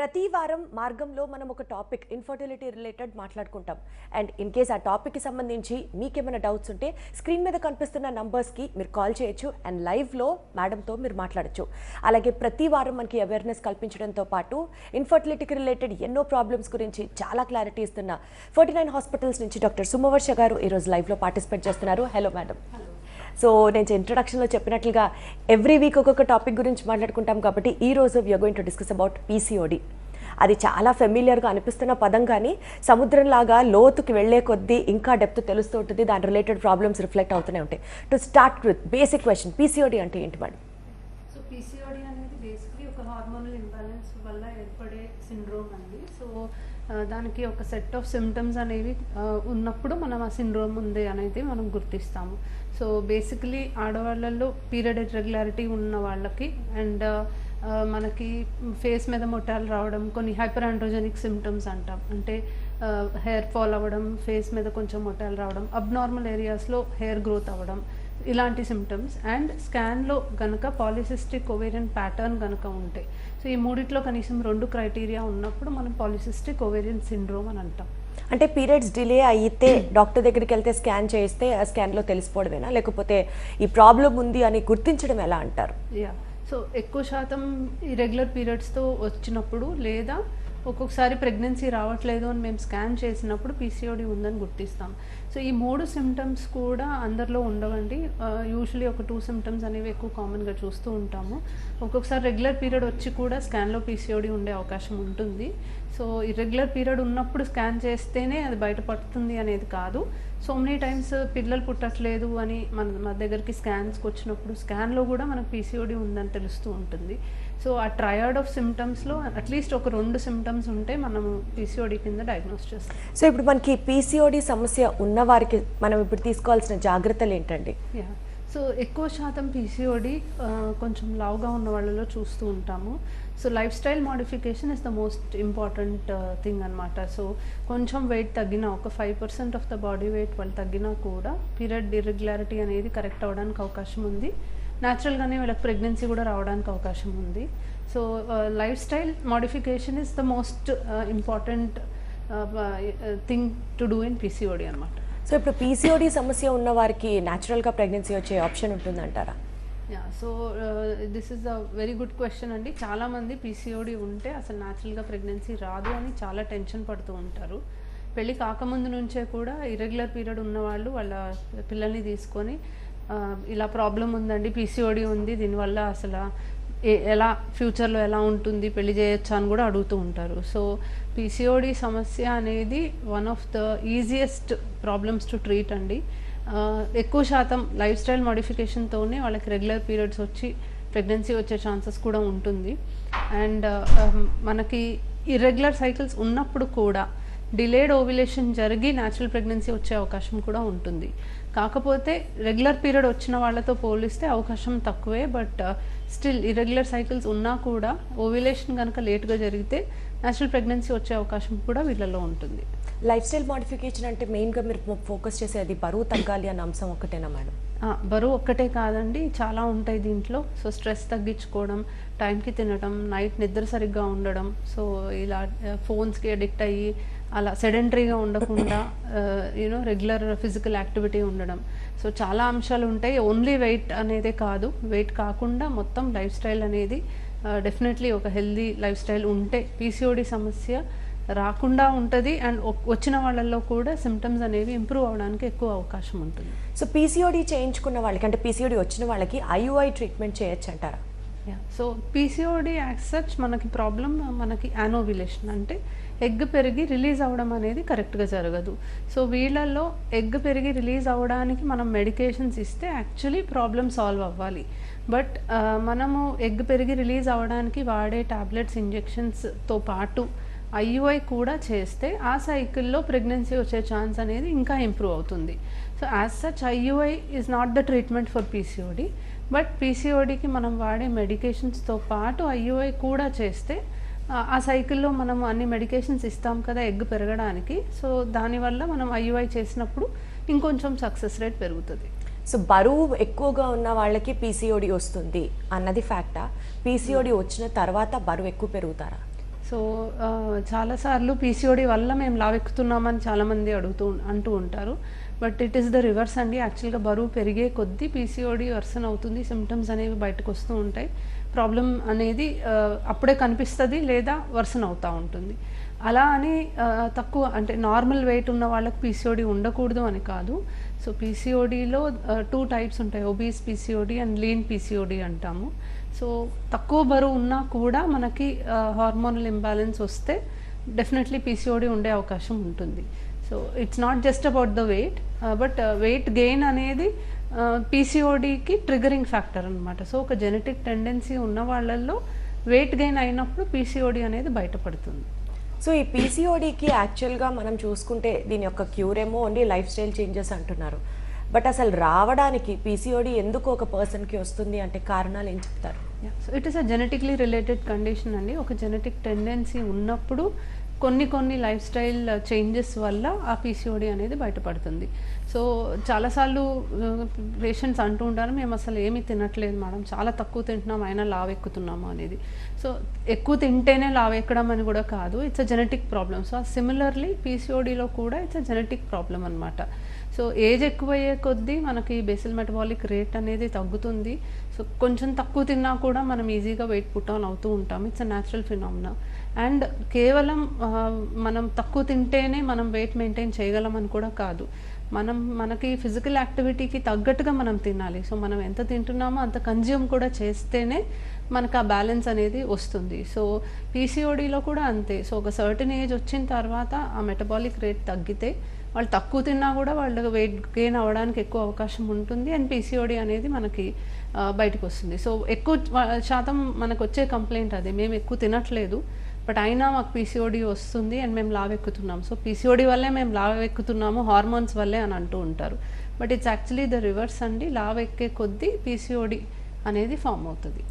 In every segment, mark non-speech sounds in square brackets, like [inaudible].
ప్రతి వారం మార్గంలో మనం ఒక టాపిక్ ఇన్ఫర్టిలిటీ రిలేటెడ్ మాట్లాడుకుంటాం. అండ్ ఇన్ కేస్ ఆ టాపిక్కి సంబంధించి మీకేమైనా డౌట్స్ ఉంటే స్క్రీన్ మీద కనిపిస్తున్న నంబర్స్కి మీరు కాల్ చేయొచ్చు అండ్ లైవ్లో మేడంతో మీరు మాట్లాడచ్చు. అలాగే ప్రతి వారం మనకి అవేర్నెస్ కల్పించడంతో పాటు ఇన్ఫర్టిలిటీకి రిలేటెడ్ ఎన్నో ప్రాబ్లమ్స్ గురించి చాలా క్లారిటీ ఇస్తున్న ఫోర్టీ నైన్ హాస్పిటల్స్ నుంచి డాక్టర్ సుమవర్ష గారు ఈరోజు లైవ్లో పార్టిసిపేట్ చేస్తున్నారు. హలో మేడం సో నేను ఇంట్రొడక్షన్లో చెప్పినట్లుగా ఎవ్రీ వీక్ ఒక్కొక్క టాపిక్ గురించి మాట్లాడుకుంటాం కాబట్టి ఈ రోజు we're going to discuss about PCOD అది చాలా ఫెమిలియర్గా అనిపిస్తున్న పదం కానీ సముద్రంలాగా లోతుకి వెళ్ళే కొద్దీ ఇంకా డెప్త్ తెలుస్తూ ఉంటుంది. దాని రిలేటెడ్ ప్రాబ్లమ్స్ రిఫ్లెక్ట్ అవుతూనే ఉంటాయి. To start with basic question PCOD అంటే ఏంటి మేడం సో పీసీఓడి అనేది బేసిక్లీ ఒక హార్మోనల్ ఇంబ్యాలెన్స్ వల్ల ఏర్పడే సిండ్రోమ్ అండి. సో దానికి ఒక సెట్ ఆఫ్ సిమ్టమ్స్ అనేవి ఉన్నప్పుడు మనం ఆ సిండ్రోమ్ ఉంది అనేది మనం గుర్తిస్తాము. సో బేసిక్లీ ఆడవాళ్ళల్లో పీరియడ్ ఇర్రెగ్యులారిటీ ఉన్న వాళ్ళకి అండ్ మనకి ఫేస్ మీద మొట్టాలు రావడం కొన్ని హైపర్ ఆండ్రోజెనిక్ సిమ్టమ్స్ అంటాం అంటే హెయిర్ ఫాల్ అవ్వడం ఫేస్ మీద కొంచెం మొట్టాలు రావడం అబ్నార్మల్ ఏరియాస్లో హెయిర్ గ్రోత్ అవ్వడం ఇలాంటి సిమ్టమ్స్ అండ్ స్కాన్లో గనక పాలిసిస్టిక్ ఓవేరియన్ ప్యాటర్న్ గనక ఉంటే సో ఈ మూడిట్లో కనీసం రెండు క్రైటీరియా ఉన్నప్పుడు మనం పాలిసిస్టిక్ ఓవేరియన్ సిండ్రోమ్ అని అంటాం. అంటే పీరియడ్స్ డిలే అయితే డాక్టర్ దగ్గరికి వెళ్తే స్కాన్ చేస్తే ఆ స్కాన్లో తెలిసిపోవడమేనా? లేకపోతే ఈ ప్రాబ్లం ఉంది అని గుర్తించడం ఎలా అంటారు? యా సో ఎక్కువ శాతం ఇరెగ్యులర్ పీరియడ్స్తో వచ్చినప్పుడు లేదా ఒక్కొక్కసారి ప్రెగ్నెన్సీ రావట్లేదు అని మేము స్కాన్ చేసినప్పుడు పీసీఓడి ఉందని గుర్తిస్తాం. సో ఈ మూడు సిమ్టమ్స్ కూడా అందరిలో ఉండవండి. యూజువలీ ఒక టూ సిమ్టమ్స్ అనేవి ఎక్కువ కామన్గా చూస్తూ ఉంటాము. ఒక్కొక్కసారి రెగ్యులర్ పీరియడ్ వచ్చి కూడా స్కాన్లో పీసీఓడి ఉండే అవకాశం ఉంటుంది. సో ఇర్రెగ్యులర్ పీరియడ్ ఉన్నప్పుడు స్కాన్ చేస్తేనే అది బయటపడుతుంది అనేది కాదు. సో మెనీ టైమ్స్ పిల్లలు పుట్టట్లేదు అని మన మా దగ్గరికి స్కాన్స్కి వచ్చినప్పుడు స్కాన్లో కూడా మనకు పీసీఓడి ఉందని తెలుస్తూ ఉంటుంది. సో ఆ ట్రయాడ్ ఆఫ్ సిమ్టమ్స్లో అట్లీస్ట్ ఒక రెండు సిమ్టమ్స్ ఉంటే మనం పీసీఓడి కింద డయాగ్నోస్ చేస్తాం. సో ఇప్పుడు మనకి పీసీఓడి సమస్య ఉన్న వారికి మనం ఇప్పుడు తీసుకోవాల్సిన జాగ్రత్తలు ఏంటండి? యా సో ఎక్కువ శాతం పీసీఓడి కొంచెం లావుగా ఉన్న వాళ్ళలో చూస్తూ ఉంటాము. So lifestyle modification is the most important thing అనమాట సో కొంచెం వెయిట్ తగ్గినా ఒక five percent of the body weight వాళ్ళు తగ్గినా కూడా పీరియడ్ ఇర్రెగ్యులారిటీ అనేది కరెక్ట్ అవ్వడానికి అవకాశం ఉంది. న్యాచురల్గానే వీళ్ళకి ప్రెగ్నెన్సీ కూడా రావడానికి అవకాశం ఉంది. So lifestyle modification is the most important thing to do in PCOD అనమాట సో ఇప్పుడు పీసీఓడి సమస్య ఉన్న వారికి న్యాచురల్గా ప్రెగ్నెన్సీ వచ్చే ఆప్షన్ ఉంటుందంటారా? Ya so this is a very good question అండి. చాలామంది పీసీఓడి ఉంటే అసలు న్యాచురల్గా ప్రెగ్నెన్సీ రాదు అని చాలా టెన్షన్ పడుతూ ఉంటారు. పెళ్ళి కాకముందు నుంచే కూడా ఇరెగ్యులర్ పీరియడ్ ఉన్న వాళ్ళు వాళ్ళ పిల్లల్ని తీసుకొని ఇలా ప్రాబ్లం ఉందండి పీసీఓడి ఉంది దీనివల్ల అసలు ఎలా ఫ్యూచర్లో ఎలా ఉంటుంది పెళ్ళి చేయొచ్చా అని కూడా అడుగుతూ ఉంటారు. సో పీసీఓడి సమస్య అనేది one of the easiest problems to treat అండి. ఎక్కువ శాతం లైఫ్ స్టైల్ మోడిఫికేషన్తోనే వాళ్ళకి రెగ్యులర్ పీరియడ్స్ వచ్చి ప్రెగ్నెన్సీ వచ్చే ఛాన్సెస్ కూడా ఉంటుంది. అండ్ మనకి ఇర్రెగ్యులర్ సైకిల్స్ ఉన్నప్పుడు కూడా డిలేడ్ ఓవిలేషన్ జరిగి న్యాచురల్ ప్రెగ్నెన్సీ వచ్చే అవకాశం కూడా ఉంటుంది. కాకపోతే రెగ్యులర్ పీరియడ్ వచ్చిన వాళ్ళతో పోలిస్తే అవకాశం తక్కువే బట్ స్టిల్ ఇర్రెగ్యులర్ సైకిల్స్ ఉన్నా కూడా ఓవిలేషన్ కనుక లేట్గా జరిగితే న్యాచురల్ ప్రెగ్నెన్సీ వచ్చే అవకాశం కూడా వీళ్ళలో ఉంటుంది. లైఫ్ స్టైల్ మోడిఫికేషన్ అంటే మెయిన్గా మీరు ఫోకస్ చేసేది బరువు తగ్గాలి అన్న అంశం ఒకటేనా మేడం? బరువు ఒక్కటే కాదండి చాలా ఉంటాయి దీంట్లో. సో స్ట్రెస్ తగ్గించుకోవడం టైంకి తినడం నైట్ నిద్ర సరిగ్గా ఉండడం సో ఇలా ఫోన్స్కి అడిక్ట్ అయ్యి అలా సెడెంటరీగా ఉండకుండా you know regular physical activity ఉండడం. సో చాలా అంశాలు ఉంటాయి. ఓన్లీ వెయిట్ అనేదే కాదు. వెయిట్ కాకుండా మొత్తం లైఫ్ స్టైల్ అనేది డెఫినెట్లీ ఒక హెల్దీ లైఫ్ స్టైల్ ఉంటే పీసీఓడి సమస్య రాకుండా ఉంటుంది అండ్ వచ్చిన వాళ్ళల్లో కూడా సిమ్టమ్స్ అనేవి ఇంప్రూవ్ అవడానికి ఎక్కువ అవకాశం ఉంటుంది. సో పీసీఓడి చేయించుకున్న వాళ్ళకి అంటే పీసీఓడి వచ్చిన వాళ్ళకి ఐయుఐ ట్రీట్మెంట్ చేయొచ్చు అంటారా యా సో పీసీఓడి సచ్ మనకి ప్రాబ్లం మనకి యానోవిలేషన్ అంటే ఎగ్ పెరిగి రిలీజ్ అవ్వడం అనేది కరెక్ట్గా జరగదు. సో వీళ్ళల్లో ఎగ్ పెరిగి రిలీజ్ అవ్వడానికి మనం మెడికేషన్స్ ఇస్తే యాక్చువల్లీ ప్రాబ్లం సాల్వ్ అవ్వాలి. బట్ మనము ఎగ్ పెరిగి రిలీజ్ అవ్వడానికి వాడే టాబ్లెట్స్ ఇంజెక్షన్స్తో పాటు ఐయుఐ కూడా చేస్తే ఆ సైకిల్లో ప్రెగ్నెన్సీ వచ్చే ఛాన్స్ అనేది ఇంకా ఇంప్రూవ్ అవుతుంది. So as such IUI is not the treatment for PCOD but పీసీఓడికి మనం వాడే మెడికేషన్స్తో పాటు ఐయుఐ కూడా చేస్తే ఆ- సైకిల్లో మనం అన్ని మెడికేషన్స్ ఇస్తాం కదా ఎగ్ పెరగడానికి. సో దానివల్ల మనం ఐయుఐ చేసినప్పుడు ఇంకొంచెం సక్సెస్ రేట్ పెరుగుతుంది. సో బరువు ఎక్కువగా ఉన్న వాళ్ళకి పీసీఓడి వస్తుంది అన్నది ఫ్యాక్టా? పీసీఓడి వచ్చిన తర్వాత బరువు ఎక్కువ పెరుగుతారా? సో చాలాసార్లు పీసీఓడి వల్ల మేము లావెక్కుతున్నామని చాలామంది అడుగుతూ అంటూ ఉంటారు. But it is the reverse అండి. యాక్చువల్గా బరువు పెరిగే కొద్దీ పీసీఓడి వర్సన్ అవుతుంది. సిమ్టమ్స్ అనేవి బయటకు వస్తూ ఉంటాయి. ప్రాబ్లం అనేది అప్పుడే కనిపిస్తుంది లేదా వర్సన్ అవుతూ ఉంటుంది. అలా అని తక్కువ అంటే నార్మల్ వెయిట్ ఉన్న వాళ్ళకి పీసీఓడి ఉండకూడదు అని కాదు. సో పీసీఓడిలో టూ టైప్స్ ఉంటాయి. Obese PCOD and lean PCOD అంటాము. సో తక్కువ బరువు ఉన్నా కూడా మనకి హార్మోనల్ ఇంబ్యాలెన్స్ వస్తే డెఫినెట్లీ పీసీఓడి ఉండే అవకాశం ఉంటుంది. So it's not just about the weight but weight gain అనేది పీసీఓడికి ట్రిగరింగ్ ఫ్యాక్టర్ అనమాట సో ఒక జెనెటిక్ టెండెన్సీ ఉన్న వాళ్ళల్లో వెయిట్ గెయిన్ అయినప్పుడు పీసీఓడి అనేది బయటపడుతుంది. సో ఈ పీసీఓడికి యాక్చువల్గా మనం చూసుకుంటే దీని యొక్క క్యూర్ ఏమో ఓన్లీ లైఫ్ స్టైల్ చేంజెస్ అంటున్నారు. బట్ అసలు రావడానికి పీసీఓడి ఎందుకు ఒక పర్సన్కి వస్తుంది అంటే కారణాలు ఏం చెప్తారు? So it is a genetically related condition అండి. ఒక జెనెటిక్ టెండెన్సీ ఉన్నప్పుడు కొన్ని కొన్ని లైఫ్ స్టైల్ చేంజెస్ వల్ల ఆ పీసీఓడి అనేది బయటపడుతుంది. సో చాలాసార్లు పేషెంట్స్ అంటూ ఉంటారు మేము అసలు ఏమీ తినట్లేదు మేడం చాలా తక్కువ తింటున్నాం అయినా లావ్ ఎక్కుతున్నాము అనేది. సో ఎక్కువ తింటేనే లావెక్కడం అని కూడా కాదు it's a genetic problem so similarly పీసీఓడిలో కూడా ఇట్స్ అ జెనెటిక్ ప్రాబ్లం అనమాట సో ఏజ్ ఎక్కువయ్యే కొద్దీ మనకి బేసిల్ మెటబాలిక్ రేట్ అనేది తగ్గుతుంది. సో కొంచెం తక్కువ తిన్నా కూడా మనం ఈజీగా వెయిట్ పుట్ ఆన్ అవుతూ ఉంటాం. It's a natural phenomena and కేవలం మనం తక్కువ తింటేనే మనం వెయిట్ మెయింటైన్ చేయగలం అని కూడా కాదు. మనం మనకి ఫిజికల్ యాక్టివిటీకి తగ్గట్టుగా మనం తినాలి. సో మనం ఎంత తింటున్నామో అంత కన్జ్యూమ్ కూడా చేస్తేనే మనకు ఆ బ్యాలెన్స్ అనేది వస్తుంది. సో పీసీఓడిలో కూడా అంతే. సో ఒక సర్టన్ ఏజ్ వచ్చిన తర్వాత ఆ మెటబాలిక్ రేట్ తగ్గితే వాళ్ళు తక్కువ తిన్నా కూడా వాళ్ళు వెయిట్ గెయిన్ అవ్వడానికి ఎక్కువ అవకాశం ఉంటుంది అండ్ పీసీఓడి అనేది మనకి బయటకు వస్తుంది. సో ఎక్కువ శాతం మనకు వచ్చే కంప్లైంట్ అదే. మేము ఎక్కువ తినట్లేదు. బట్ అయినా మాకు పీసీఓడి వస్తుంది అండ్ మేము లావ్ ఎక్కుతున్నాం సో పీసీఓడి వల్లే మేము లావ్ ఎక్కుతున్నాము హార్మోన్స్ వల్లే అని అంటూ ఉంటారు. But it's actually the reverse అండి లావెక్కే ఎక్కే కొద్దీ పీసీఓడి అనేది ఫామ్ అవుతుంది.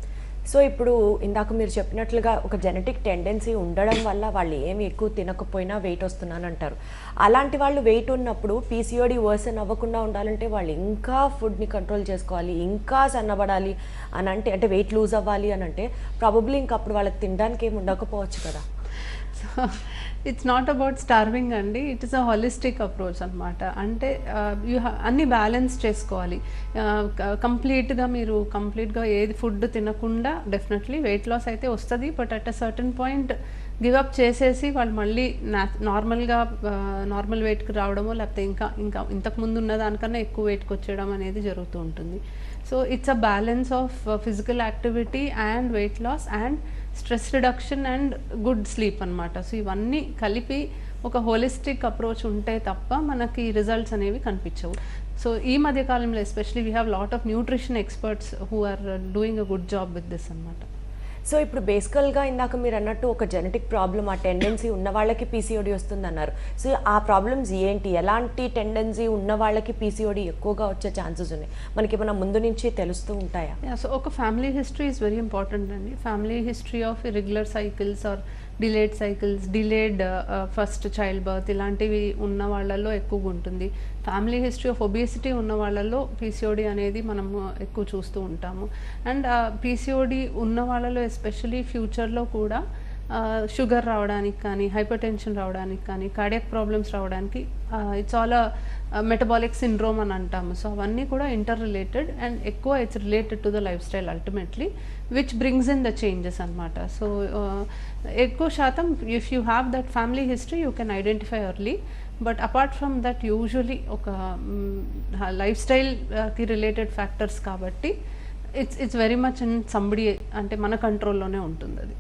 సో ఇప్పుడు ఇందాక మీరు చెప్పినట్లుగా ఒక జెనెటిక్ టెండెన్సీ ఉండడం వల్ల వాళ్ళు ఏమి ఎక్కువ తినకపోయినా వెయిట్ వస్తున్నాను అంటారు అలాంటి వాళ్ళు వెయిట్ ఉన్నప్పుడు పీసీఓడి వర్సన్ అవ్వకుండా ఉండాలంటే వాళ్ళు ఇంకా ఫుడ్ని కంట్రోల్ చేసుకోవాలి ఇంకా సన్నబడాలి అని అంటే అంటే వెయిట్ లూజ్ అవ్వాలి అని అంటే ప్రాబబ్లీ ఇంకా అప్పుడు వాళ్ళకి తినడానికి ఏమి ఉండకపోవచ్చు కదా. [laughs] So it's not about starving అండి. It is a holistic approach అనమాట అంటే యూ అన్ని బ్యాలెన్స్ చేసుకోవాలి. కంప్లీట్గా మీరు కంప్లీట్గా ఏది ఫుడ్ తినకుండా డెఫినెట్లీ వెయిట్ లాస్ అయితే వస్తుంది. But at a certain point give up చేసేసి వాళ్ళు మళ్ళీ నార్మల్గా నార్మల్ వెయిట్కి రావడమో లేకపోతే ఇంకా ఇంకా ఇంతకు ముందు ఉన్న దానికన్నా ఎక్కువ వెయిట్కి వచ్చేయడం అనేది జరుగుతూ ఉంటుంది. So it's a balance of physical activity and weight loss and stress reduction and good sleep అన్నమాట. సో ఇవన్నీ కలిపి ఒక హోలిస్టిక్ అప్రోచ్ ఉంటే తప్ప మనకి రిజల్ట్స్ అనేవి కనిపించవు. సో ఈ మధ్య కాలంలో especially we have lot of nutrition experts who are doing a good job with this అనమాట సో ఇప్పుడు బేసికల్గా ఇందాక మీరు అన్నట్టు ఒక జెనెటిక్ ప్రాబ్లం ఆ టెండెన్సీ ఉన్న వాళ్ళకి పీసీఓడి వస్తుంది అన్నారు సో ఆ ప్రాబ్లమ్స్ ఏంటి? ఎలాంటి టెండెన్సీ ఉన్న వాళ్ళకి పీసీఓడి ఎక్కువగా వచ్చే ఛాన్సెస్ ఉన్నాయి? మనకి ఏమైనా ముందు నుంచి తెలుస్తూ ఉంటాయా? సో ఒక family history is very important అండి. Family history of irregular cycles or delayed cycles delayed first child birth ఇలాంటివి ఉన్న వాళ్ళల్లో ఎక్కువగా ఉంటుంది. ఫ్యామిలీ హిస్టరీ ఆఫ్ ఒబేసిటీ ఉన్న వాళ్ళల్లో పీసీఓడి అనేది మనము ఎక్కువ చూస్తూ ఉంటాము. అండ్ పీసీఓడి ఉన్న వాళ్ళలో ఎస్పెషలీ ఫ్యూచర్లో కూడా షుగర్ రావడానికి కానీ హైపర్ టెన్షన్ రావడానికి కానీ కార్డియక్ ప్రాబ్లమ్స్ రావడానికి ఇట్స్ ఆల్ మెటబాలిక్ సిండ్రోమ్ అని అంటాము. సో అవన్నీ కూడా ఇంటర్ రిలేటెడ్ అండ్ ఎక్కువ it's related to the lifestyle ultimately which brings in the changes అనమాట సో ఎక్కువ శాతం if you have that family history you can identify early but apart from that usually ఒక life స్టైల్కి related factors కాబట్టి it's it's very much in somebody అంటే మన కంట్రోల్లోనే ఉంటుంది అది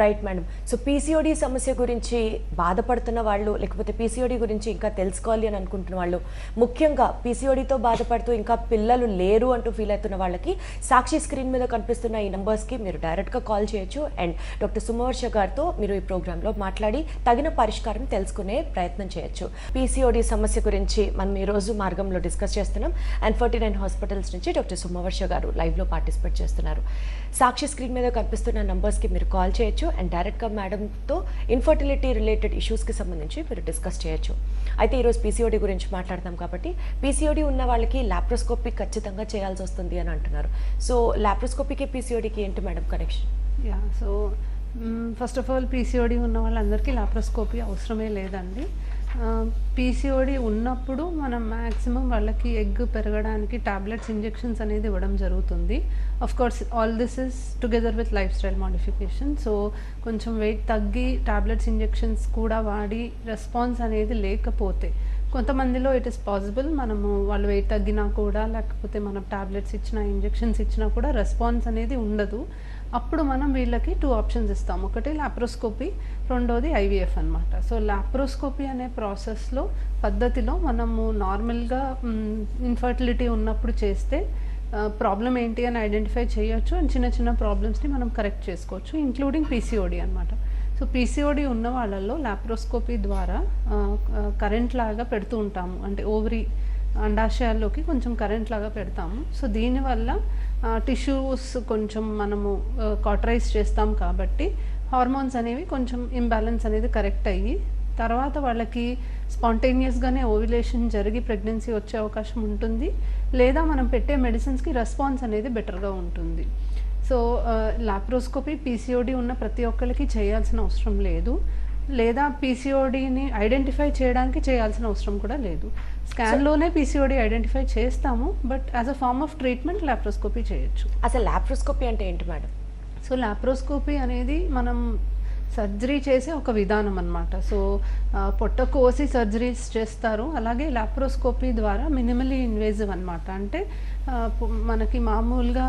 రైట్ మేడం సో పీసీఓడి సమస్య గురించి బాధపడుతున్న వాళ్ళు లేకపోతే పీసీఓడి గురించి ఇంకా తెలుసుకోవాలి అని అనుకుంటున్న వాళ్ళు ముఖ్యంగా పీసీఓడితో బాధపడుతూ ఇంకా పిల్లలు లేరు అంటూ ఫీల్ అవుతున్న వాళ్ళకి సాక్షి స్క్రీన్ మీద కనిపిస్తున్న ఈ నెంబర్స్కి మీరు డైరెక్ట్గా కాల్ చేయొచ్చు. అండ్ డాక్టర్ సుమవర్ష గారితో మీరు ఈ ప్రోగ్రాంలో మాట్లాడి తగిన పరిష్కారం తెలుసుకునే ప్రయత్నం చేయొచ్చు. పీసీఓడి సమస్య గురించి మనం ఈరోజు మార్గంలో డిస్కస్ చేస్తున్నాం. అండ్ ఫార్టీ నైన్ హాస్పిటల్స్ నుంచి డాక్టర్ సుమవర్ష గారు లైవ్లో పార్టిసిపేట్ చేస్తున్నారు. సాక్షి స్క్రీన్ మీద కనిపిస్తున్న నంబర్స్కి మీరు కాల్ చేయొచ్చు అండ్ డైరెక్ట్గా మేడంతో ఇన్ఫర్టిలిటీ రిలేటెడ్ ఇష్యూస్కి సంబంధించి మీరు డిస్కస్ చేయొచ్చు. అయితే ఈరోజు పీసీఓడి గురించి మాట్లాడతాం కాబట్టి పీసీఓడి ఉన్న వాళ్ళకి లాప్రోస్కోపీ ఖచ్చితంగా చేయాల్సి వస్తుంది అని అంటున్నారు. సో లాప్రోస్కోపీకి పీసీఓడికి ఏంటి madam connection yeah so first of all PCOD ఉన్న వాళ్ళందరికీ లాప్రోస్కోపీ అవసరమే లేదండి. పీసీఓడి ఉన్నప్పుడు మనం మ్యాక్సిమం వాళ్ళకి ఎగ్ పెరగడానికి టాబ్లెట్స్ ఇంజెక్షన్స్ అనేది ఇవ్వడం జరుగుతుంది. Of course all this is together with lifestyle modification so కొంచెం వెయిట్ తగ్గి టాబ్లెట్స్ ఇంజెక్షన్స్ కూడా వాడి రెస్పాన్స్ అనేది లేకపోతే కొంతమందిలో ఇట్ ఇస్ పాసిబుల్ మనము వాళ్ళు వెయిట్ తగ్గినా కూడా లేకపోతే మనం టాబ్లెట్స్ ఇచ్చినా ఇంజెక్షన్స్ ఇచ్చినా కూడా రెస్పాన్స్ అనేది ఉండదు. అప్పుడు మనం వీళ్ళకి టూ ఆప్షన్స్ ఇస్తాం. ఒకటి లాప్రోస్కోపీ రెండోది ఐవీఎఫ్ అనమాట సో లాప్రోస్కోపీ అనే ప్రాసెస్లో పద్ధతిలో మనము నార్మల్గా ఇన్ఫర్టిలిటీ ఉన్నప్పుడు చేస్తే ప్రాబ్లం ఏంటి అని ఐడెంటిఫై చేయొచ్చు అండ్ చిన్న చిన్న ప్రాబ్లమ్స్ని మనం కరెక్ట్ చేసుకోవచ్చు ఇంక్లూడింగ్ పీసీఓడి అనమాట సో పీసీఓడి ఉన్న వాళ్ళల్లో లాప్రోస్కోపీ ద్వారా కరెంట్ లాగా పెడుతూ ఉంటాము. అంటే ఓవరీ అండాశయాల్లోకి కొంచెం కరెంట్ లాగా పెడతాము. సో దీనివల్ల టిష్యూస్ కొంచెం మనము కాటరైజ్ చేస్తాం కాబట్టి హార్మోన్స్ అనేవి కొంచెం ఇంబ్యాలెన్స్ అనేది కరెక్ట్ అయ్యి తర్వాత వాళ్ళకి స్పాంటేనియస్గానే ఓవిలేషన్ జరిగి ప్రెగ్నెన్సీ వచ్చే అవకాశం ఉంటుంది. లేదా మనం పెట్టే మెడిసిన్స్కి రెస్పాన్స్ అనేది బెటర్గా ఉంటుంది. సో లాప్రోస్కోపీ పీసీఓడి ఉన్న ప్రతి ఒక్కరికి చేయాల్సిన అవసరం లేదు. లేదా పీసీఓడిని ఐడెంటిఫై చేయడానికి చేయాల్సిన అవసరం కూడా లేదు. స్కాన్లోనే పీసీఓడి ఐడెంటిఫై చేస్తాము but as a form of treatment laparoscopy చేయొచ్చు. అసలు లాప్రోస్కోపీ అంటే ఏంటి మేడం? సో లాప్రోస్కోపీ అనేది మనం సర్జరీ చేసే ఒక విధానం అనమాట సో పొట్ట కోసి సర్జరీస్ చేస్తారు. అలాగే లాప్రోస్కోపీ ద్వారా మినిమలీ ఇన్వేజివ్ అనమాట అంటే మనకి మామూలుగా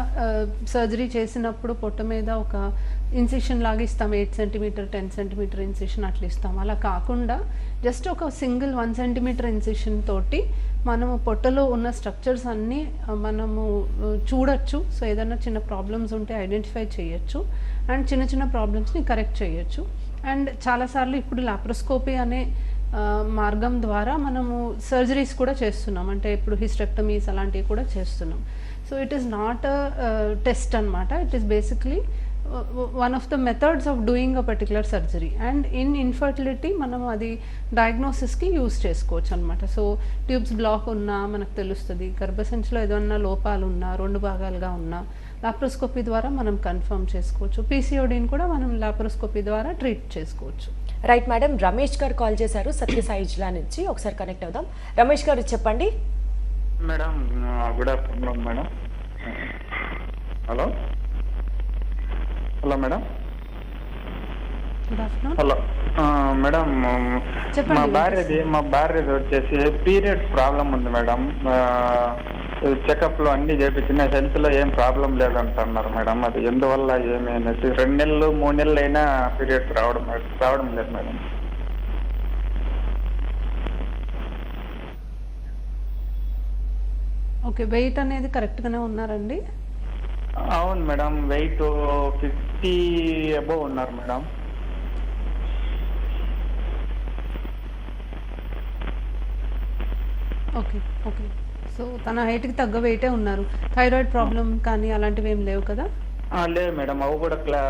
సర్జరీ చేసినప్పుడు పొట్ట మీద ఒక ఇన్సిషన్ లాగా ఇస్తాం eight centimeter ten centimeter incision అట్లా ఇస్తాం. అలా కాకుండా జస్ట్ ఒక సింగిల్ వన్ సెంటీమీటర్ ఇన్సిషన్ తోటి మనము పొట్టలో ఉన్న స్ట్రక్చర్స్ అన్నీ మనము చూడొచ్చు. సో ఏదైనా చిన్న ప్రాబ్లమ్స్ ఉంటే ఐడెంటిఫై చేయొచ్చు. అండ్ చిన్న చిన్న ప్రాబ్లమ్స్ని కరెక్ట్ చేయొచ్చు. అండ్ చాలాసార్లు ఇప్పుడు లాప్రోస్కోపీ అనే మార్గం ద్వారా మనము సర్జరీస్ కూడా చేస్తున్నాం. అంటే ఇప్పుడు హిస్టెక్టమీస్ అలాంటివి కూడా చేస్తున్నాం. So it is not a test అనమాట it is basically one of the methods of doing a particular surgery. And in infertility మనం అది డయాగ్నోసిస్కి యూస్ చేసుకోవచ్చు అనమాట సో ట్యూబ్స్ బ్లాక్ ఉన్నా మనకు తెలుస్తుంది గర్భసంచిలో ఏదన్నా లోపాలు ఉన్నా రెండు భాగాలుగా ఉన్నా లాప్రోస్కోపీ ద్వారా మనం కన్ఫర్మ్ చేసుకోవచ్చు. పీసీఓడిని కూడా మనం లాప్రోస్కోపీ ద్వారా ట్రీట్ చేసుకోవచ్చు. రైట్ మేడం రమేష్ గారు కాల్ చేశారు సత్యసాయి జిల్లా నుంచి. ఒకసారి కనెక్ట్ అవుదాం. రమేష్ గారు చెప్పండి. Madam good afternoon madam. Hello. Hello madam. Hello. Madam మా భార్యది మా భార్యది వచ్చేసి పీరియడ్ ప్రాబ్లం ఉంది మేడం. చెకప్లో అన్ని చేపించిన హెల్త్లో ఏం ప్రాబ్లం లేదంటున్నారు మేడం. అది ఎందువల్ల ఏమి అనేసి రెండు నెలలు మూడు నెలలు అయినా పీరియడ్స్ రావడం రావడం లేదు మేడం. ఓకే వెయిట్ అనేది కరెక్ట్గానే ఉన్నారండి? అవును మేడం వెయిట్ ఫిఫ్టీ అబోవ్ ఉన్నారు మేడం. Okay okay. సో తన హైట్కి తగ్గ వెయిటే ఉన్నారు. థైరాయిడ్ ప్రాబ్లం కానీ అలాంటివి ఏం లేవు కదా? లేదు మేడం. అవి కూడా క్లా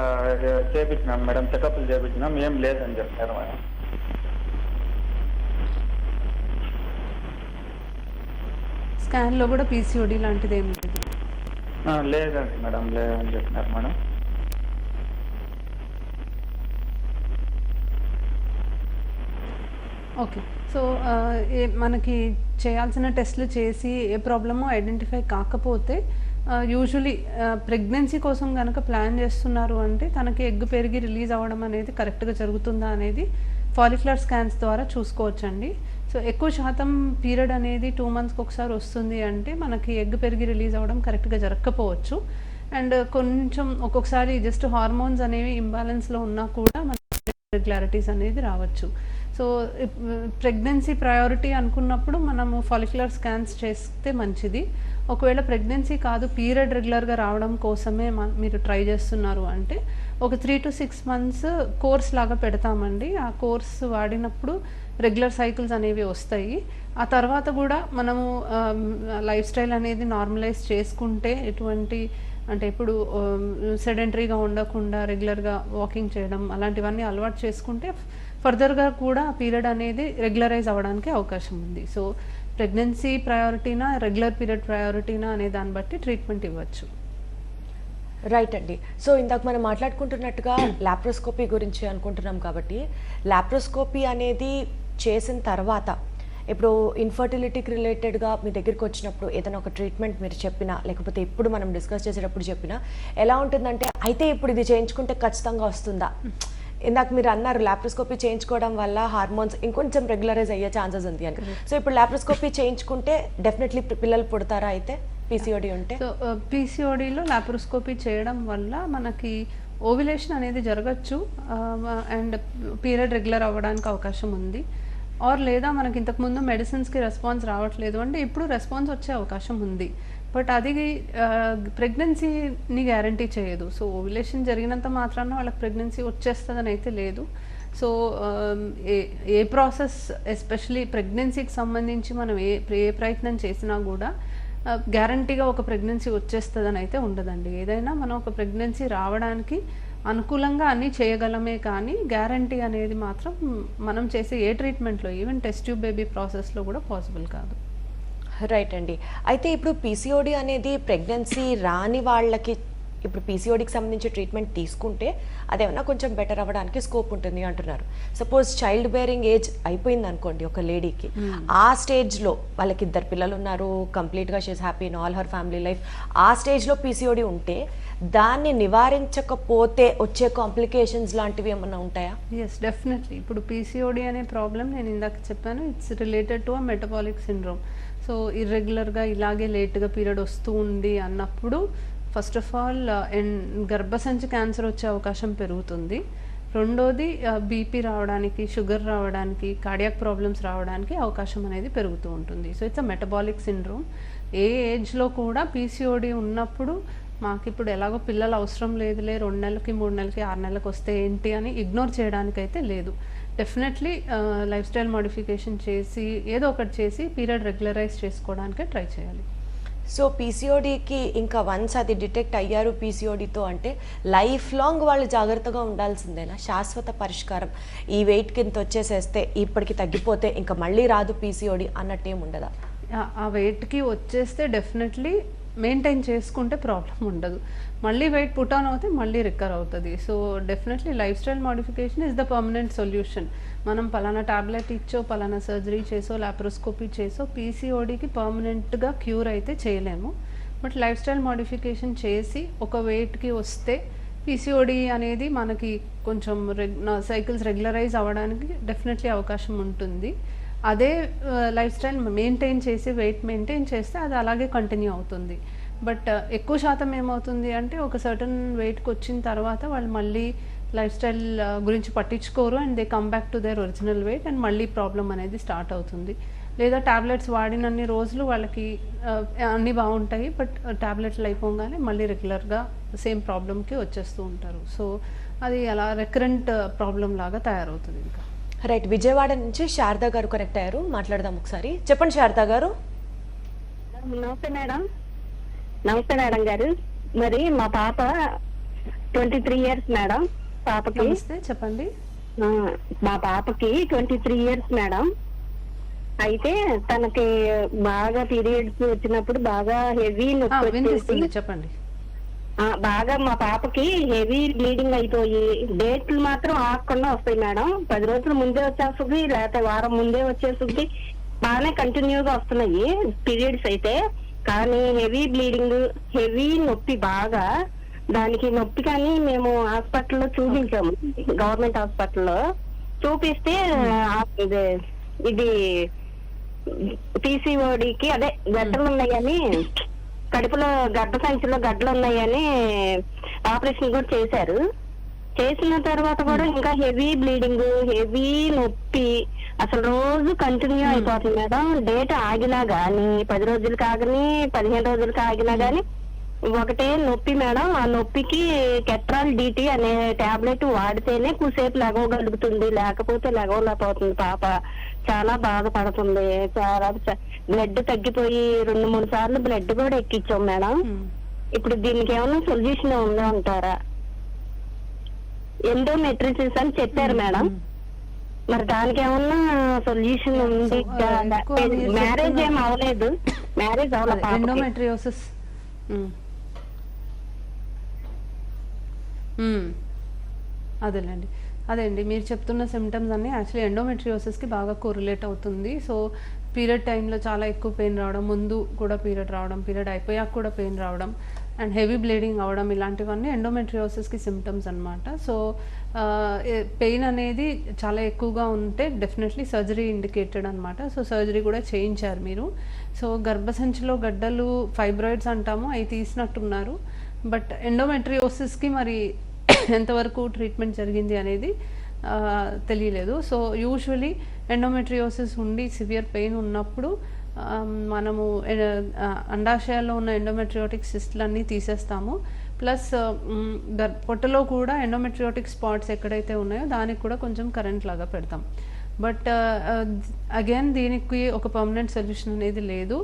చేపించినాం మేడం. చెకప్లు చేపించినాం. ఏం లేదని చెప్తారు మేడం. స్కాన్లో కూడా పీసీఓడి లాంటిది ఏం లేదు. లేదండి మేడం లేదని చెప్పినారు మేడం. ఓకే. సో ఏ మనకి చేయాల్సిన టెస్ట్లు చేసి ఏ ప్రాబ్లమో ఐడెంటిఫై కాకపోతే యూజువలీ ప్రెగ్నెన్సీ కోసం కనుక ప్లాన్ చేస్తున్నారు అంటే తనకి ఎగ్ పెరిగి రిలీజ్ అవ్వడం అనేది కరెక్ట్గా జరుగుతుందా అనేది ఫాలిక్యులర్ స్కాన్స్ ద్వారా చూసుకోవచ్చండి. సో ఎక్కువ శాతం పీరియడ్ అనేది టూ మంత్స్కి ఒకసారి వస్తుంది అంటే మనకి ఎగ్ పెరిగి రిలీజ్ అవ్వడం కరెక్ట్గా జరగకపోవచ్చు అండ్ కొంచెం ఒక్కొక్కసారి జస్ట్ హార్మోన్స్ అనేవి ఇంబ్యాలెన్స్లో ఉన్నా కూడా మన రెగ్యులారిటీస్ అనేది రావచ్చు. సో ప్రెగ్నెన్సీ ప్రయారిటీ అనుకున్నప్పుడు మనము ఫాలిక్యులర్ స్కాన్స్ చేస్తే మంచిది. ఒకవేళ ప్రెగ్నెన్సీ కాదు పీరియడ్ రెగ్యులర్గా రావడం కోసమే మీరు ట్రై చేస్తున్నారు అంటే ఒక three to six months course లాగా పెడతామండి. ఆ కోర్స్ వాడినప్పుడు రెగ్యులర్ సైకిల్స్ అనేవి వస్తాయి. ఆ తర్వాత కూడా మనము లైఫ్ స్టైల్ అనేది నార్మలైజ్ చేసుకుంటే ఎటువంటి అంటే ఇప్పుడు సెడెంటరీగా ఉండకుండా రెగ్యులర్గా వాకింగ్ చేయడం అలాంటివన్నీ అలవాటు చేసుకుంటే ఫర్దర్గా కూడా పీరియడ్ అనేది రెగ్యులరైజ్ అవ్వడానికి అవకాశం ఉంది. సో ప్రెగ్నెన్సీ ప్రయారిటీనా రెగ్యులర్ పీరియడ్ ప్రయారిటీనా అనే దాన్ని బట్టి ట్రీట్మెంట్ ఇవ్వచ్చు. రైట్ అండి. సో ఇందాక మనం మాట్లాడుకుంటున్నట్టుగా లాప్రోస్కోపీ గురించి అనుకుంటున్నాం కాబట్టి లాప్రోస్కోపీ అనేది చేసిన తర్వాత ఇప్పుడు ఇన్ఫర్టిలిటీకి రిలేటెడ్గా మీ దగ్గరికి వచ్చినప్పుడు ఏదైనా ఒక ట్రీట్మెంట్ మీరు చెప్పినా లేకపోతే ఇప్పుడు మనం డిస్కస్ చేసేటప్పుడు చెప్పినా ఎలా ఉంటుందంటే అయితే ఇప్పుడు ఇది చేయించుకుంటే ఖచ్చితంగా వస్తుందా? ఇందాక మీరు అన్నారు లాప్రోస్కోపీ చేయించుకోవడం వల్ల హార్మోన్స్ ఇంకొంచెం రెగ్యులరైజ్ అయ్యే ఛాన్సెస్ ఉంది అని. సో ఇప్పుడు లాప్రోస్కోపీ చేయించుకుంటే డెఫినెట్లీ పిల్లలు పుడతారా అయితే? పీసీఓడి ఉంటే? సో పీసీఓడిలో లాప్రోస్కోపీ చేయడం వల్ల మనకి ఓవిలేషన్ అనేది జరగచ్చు అండ్ పీరియడ్ రెగ్యులర్ అవ్వడానికి అవకాశం ఉంది. ఆర్ లేదా మనకి ఇంతకుముందు మెడిసిన్స్కి రెస్పాన్స్ రావట్లేదు అంటే ఇప్పుడు రెస్పాన్స్ వచ్చే అవకాశం ఉంది. బట్ అది uh, ప్రెగ్నెన్సీని గ్యారంటీ చేయదు. సో ఓవిలేషన్ జరిగినంత మాత్రాన వాళ్ళకి ప్రెగ్నెన్సీ వచ్చేస్తుందని అయితే లేదు. So um, a a process especially ప్రెగ్నెన్సీకి సంబంధించి మనం ఏ ఏ ప్రయత్నం చేసినా కూడా గ్యారంటీగా ఒక ప్రెగ్నెన్సీ వచ్చేస్తుందని అయితే ఉండదండి. ఏదైనా మనం ఒక ప్రెగ్నెన్సీ రావడానికి అనుకూలంగా అన్నీ చేయగలమే కానీ గ్యారంటీ అనేది మాత్రం మనం చేసే ఏ ట్రీట్మెంట్లో ఈవెన్ టెస్ట్ ట్యూబ్ బేబీ ప్రాసెస్లో కూడా పాసిబుల్ కాదు. రైట్ అండి. అయితే ఇప్పుడు పీసీఓడి అనేది ప్రెగ్నెన్సీ రాని వాళ్ళకి ఇప్పుడు పీసీఓడికి సంబంధించి ట్రీట్మెంట్ తీసుకుంటే అదేమన్నా కొంచెం బెటర్ అవ్వడానికి స్కోప్ ఉంటుంది అంటున్నారు. సపోజ్ చైల్డ్ బేరింగ్ ఏజ్ అయిపోయింది అనుకోండి ఒక లేడీకి ఆ స్టేజ్లో వాళ్ళకి ఇద్దరు పిల్లలు ఉన్నారు కంప్లీట్గా she's happy in all her family life ఆ స్టేజ్లో పీసీఓడి ఉంటే దాన్ని నివారించకపోతే వచ్చే కాంప్లికేషన్స్ లాంటివి ఏమన్నా ఉంటాయా? ఎస్ డెఫినెట్లీ ఇప్పుడు పీసీఓడి అనే ప్రాబ్లం నేను ఇందాక చెప్పాను. It's related to a metabolic syndrome so ఇర్రెగ్యులర్గా ఇలాగే లేట్గా పీరియడ్ వస్తూ ఉంది అన్నప్పుడు ఫస్ట్ ఆఫ్ ఆల్ uh, గర్భసంచి క్యాన్సర్ వచ్చే అవకాశం పెరుగుతుంది. రెండోది uh, బీపీ రావడానికి షుగర్ రావడానికి కార్డియాక్ ప్రాబ్లమ్స్ రావడానికి అవకాశం అనేది పెరుగుతూ ఉంటుంది. So it's a metabolic syndrome ఏ ఏజ్లో కూడా పీసీఓడి ఉన్నప్పుడు మాకు ఇప్పుడు ఎలాగో పిల్లలు అవసరం లేదులే రెండు నెలలకి మూడు నెలలకి ఆరు నెలలకు వస్తే ఏంటి అని ఇగ్నోర్ చేయడానికైతే లేదు. డెఫినెట్లీ లైఫ్ స్టైల్ మోడిఫికేషన్ చేసి ఏదో ఒకటి చేసి పీరియడ్ రెగ్యులరైజ్ చేసుకోవడానికే ట్రై చేయాలి. సో పీసీఓడికి ఇంకా వన్స్ అది డిటెక్ట్ అయ్యారు పీసీఓడితో అంటే లైఫ్ లాంగ్ వాళ్ళు జాగ్రత్తగా ఉండాల్సిందేనా? శాశ్వత పరిష్కారం. ఈ వెయిట్ కింద వచ్చేసేస్తే ఇప్పటికి తగ్గిపోతే ఇంకా మళ్ళీ రాదు పీసీఓడి అన్నట్టేం ఉండదా? ఆ- ఆ వెయిట్కి వచ్చేస్తే డెఫినెట్లీ మెయింటైన్ చేసుకుంటే ప్రాబ్లం ఉండదు. మళ్ళీ వెయిట్ పుట్ ఆన్ అవుతే మళ్ళీ రికవర్ అవుతుంది. So definitely lifestyle modification is the permanent solution. మనం పలానా టాబ్లెట్ ఇచ్చో పలానా సర్జరీ చేసో లాప్రోస్కోపీ చేసో పీసీఓడికి పర్మనెంట్గా క్యూర్ అయితే చేయలేము. బట్ లైఫ్ స్టైల్ మోడిఫికేషన్ చేసి ఒక వెయిట్కి వస్తే పీసీఓడి అనేది మనకి కొంచెం రెగ్ సైకిల్స్ రెగ్యులరైజ్ అవ్వడానికి డెఫినెట్లీ అవకాశం ఉంటుంది. అదే లైఫ్ స్టైల్ మెయింటైన్ చేసి వెయిట్ మెయింటైన్ చేస్తే అది అలాగే కంటిన్యూ అవుతుంది. బట్ ఎక్కువ శాతం ఏమవుతుంది అంటే ఒక సర్టన్ వెయిట్కి వచ్చిన తర్వాత వాళ్ళు మళ్ళీ లైఫ్ స్టైల్ గురించి పట్టించుకోరు and they come back to their original weight and మళ్ళీ ప్రాబ్లం అనేది స్టార్ట్ అవుతుంది. లేదా ట్యాబ్లెట్స్ వాడినన్ని రోజులు వాళ్ళకి అన్నీ బాగుంటాయి బట్ టాబ్లెట్లు అయిపోగానే మళ్ళీ రెగ్యులర్గా సేమ్ ప్రాబ్లమ్కి వచ్చేస్తూ ఉంటారు. సో అది అలా రెకరెంట్ ప్రాబ్లం లాగా తయారవుతుంది ఇంకా. రైట్ విజయవాడ నుంచి శారదా గారు కనెక్ట్ అయ్యారు. మాట్లాడదాం ఒకసారి. చెప్పండి శారదా గారు. నమస్తే మేడం. నమస్తే మేడం గారు. మరి మా పాప ట్వంటీ త్రీ ఇయర్స్ మేడం పాపకి. నమస్తే చెప్పండి. మా పాపకి ట్వంటీ త్రీ ఇయర్స్ మేడం. అయితే తనకి బాగా పీరియడ్స్ వచ్చినప్పుడు బాగా హెవీ నొప్పి చెప్పండి. బాగా మా పాపకి హెవీ బ్లీడింగ్ అయిపోయి డేట్లు మాత్రం ఆగకుండా వస్తాయి మేడం. పది రోజుల ముందే వచ్చేస్తుంది లేకపోతే వారం ముందే వచ్చేస్తుంది బాగానే కంటిన్యూగా వస్తున్నాయి పీరియడ్స్ అయితే. కానీ హెవీ బ్లీడింగ్ హెవీ నొప్పి బాగా. దానికి నొప్పి కానీ మేము హాస్పిటల్లో చూపించాము. గవర్నమెంట్ హాస్పిటల్లో చూపిస్తే ఇది ఇది పీసీఓడికి అదే గడ్డలు ఉన్నాయని కడుపులో గడ్డ సంచిలో గడ్డలు ఉన్నాయని ఆపరేషన్ కూడా చేశారు. చేసిన తర్వాత కూడా ఇంకా హెవీ బ్లీడింగ్ హెవీ నొప్పి అసలు రోజు కంటిన్యూ అయిపోతుంది మేడం. డేట్ ఆగినా గానీ పది రోజులకి ఆగని పదిహేను రోజులకి ఆగినా గానీ ఒకటే నొప్పి మేడం. ఆ నొప్పికి కెట్రాల్ డిటి అనే టాబ్లెట్ వాడితేనే కూసేపు లెగవగలుగుతుంది. లేకపోతే లెగవలేకపోతుంది. పాప చాలా బాధపడుతుంది. చాలా బ్లడ్ తగ్గిపోయి రెండు మూడు సార్లు బ్లడ్ కూడా ఎక్కించాం మేడం. ఇప్పుడు దీనికి ఏమైనా సొల్యూషన్ ఉందా అంటారా? ఎండోమెట్రిసిస్ అని చెప్పారు మేడం. మరి దానికి ఏమన్నా సొల్యూషన్ ఉంది? మ్యారేజ్ ఏం అవ్వలేదు మ్యారేజ్ అవ్వలేదు. ఎండోమెట్రియోసిస్. అదేలేండి అదే అండి మీరు చెప్తున్న సిమ్టమ్స్ అన్నీ యాక్చువల్లీ ఎండోమెట్రియోసిస్కి బాగా కోరిలేట్ అవుతుంది. సో పీరియడ్ టైంలో చాలా ఎక్కువ పెయిన్ రావడం ముందు కూడా పీరియడ్ రావడం పీరియడ్ అయిపోయాక కూడా పెయిన్ రావడం అండ్ హెవీ బ్లీడింగ్ అవ్వడం ఇలాంటివన్నీ ఎండోమెట్రియోసిస్కి సిమ్టమ్స్ అనమాట సో పెయిన్ అనేది చాలా ఎక్కువగా ఉంటే డెఫినెట్లీ సర్జరీ ఇండికేటెడ్ అనమాట సో సర్జరీ కూడా చేయించారు మీరు. సో గర్భసంచిలో గడ్డలు ఫైబ్రాయిడ్స్ అంటాము అవి తీసినట్టున్నారు. బట్ ఎండోమెట్రియోసిస్కి మరి [coughs] ఎంతవరకు ట్రీట్మెంట్ జరిగింది అనేది తెలియలేదు. సో యూజువలీ ఎండోమెట్రియోసిస్ ఉండి సివియర్ పెయిన్ ఉన్నప్పుడు మనము అండాశయాల్లో ఉన్న ఎండోమెట్రియోటిక్ సిస్ట్లన్నీ తీసేస్తాము. ప్లస్ పొట్టలో కూడా ఎండోమెట్రియోటిక్ స్పాట్స్ ఎక్కడైతే ఉన్నాయో దానికి కూడా కొంచెం కరెంట్ లాగా పెడతాం. బట్ అగైన్ దీనికి ఒక పర్మనెంట్ సొల్యూషన్ అనేది లేదు.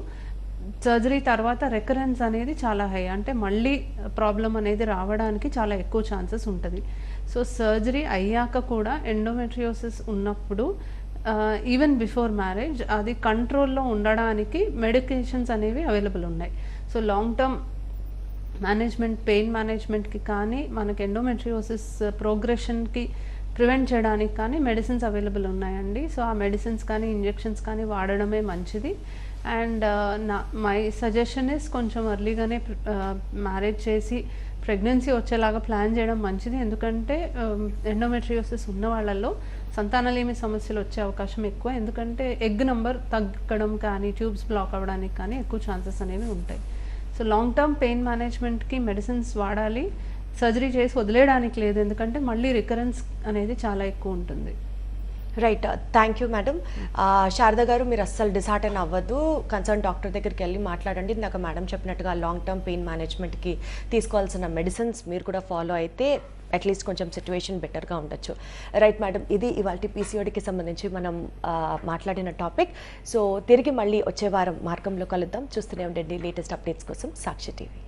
సర్జరీ తర్వాత రెకరెన్స్ అనేది చాలా హై అంటే మళ్ళీ ప్రాబ్లం అనేది రావడానికి చాలా ఎక్కువ ఛాన్సెస్ ఉంటుంది. సో సర్జరీ అయ్యాక కూడా ఎండోమెట్రియోసిస్ ఉన్నప్పుడు ఈవెన్ బిఫోర్ మ్యారేజ్ అది కంట్రోల్లో ఉండడానికి మెడికేషన్స్ అనేవి అవైలబుల్ ఉన్నాయి. So long term management pain మేనేజ్మెంట్కి కానీ మనకి ఎండోమెట్రియోసిస్ ప్రోగ్రెషన్కి ప్రివెంట్ చేయడానికి కానీ మెడిసిన్స్ అవైలబుల్ ఉన్నాయండి. సో ఆ మెడిసిన్స్ కానీ ఇంజెక్షన్స్ కానీ వాడడమే మంచిది. అండ్ uh, నా మై సజెషన్ ఇస్ కొంచెం ఎర్లీగానే మ్యారేజ్ uh, చేసి ప్రెగ్నెన్సీ వచ్చేలాగా ప్లాన్ చేయడం మంచిది. ఎందుకంటే ఎండోమెట్రియోసిస్ ఉన్న వాళ్ళల్లో సంతానలేమి సమస్యలు వచ్చే అవకాశం ఎక్కువ. ఎందుకంటే ఎగ్ నంబర్ తగ్గడం కానీ ట్యూబ్స్ బ్లాక్ అవ్వడానికి కానీ ఎక్కువ ఛాన్సెస్ అనేవి ఉంటాయి. సో లాంగ్ టర్మ్ పెయిన్ మేనేజ్మెంట్కి మెడిసిన్స్ వాడాలి. సర్జరీ చేసి వదిలేయడానికి లేదు. ఎందుకంటే మళ్ళీ రికరెన్స్ అనేది చాలా ఎక్కువ ఉంటుంది. Right thank you madam Sharada గారు మీరు అస్సలు డిసార్టన్ అవ్వద్దు. కన్సర్న్ డాక్టర్ దగ్గరికి వెళ్ళి మాట్లాడండి. ఇందాక మేడం చెప్పినట్టుగా లాంగ్ టర్మ్ పెయిన్ మేనేజ్మెంట్కి తీసుకోవాల్సిన మెడిసిన్స్ మీరు కూడా ఫాలో అయితే అట్లీస్ట్ కొంచెం సిచ్యువేషన్ బెటర్గా ఉండొచ్చు. రైట్ మేడం ఇది ఇవాళ పీసీఓడికి సంబంధించి మనం uh, మాట్లాడిన టాపిక్ సో తిరిగి మళ్ళీ వచ్చే వారం మార్గంలో కలుద్దాం. చూస్తూనే ఉండండి లేటెస్ట్ అప్డేట్స్ కోసం సాక్షి టీవీ.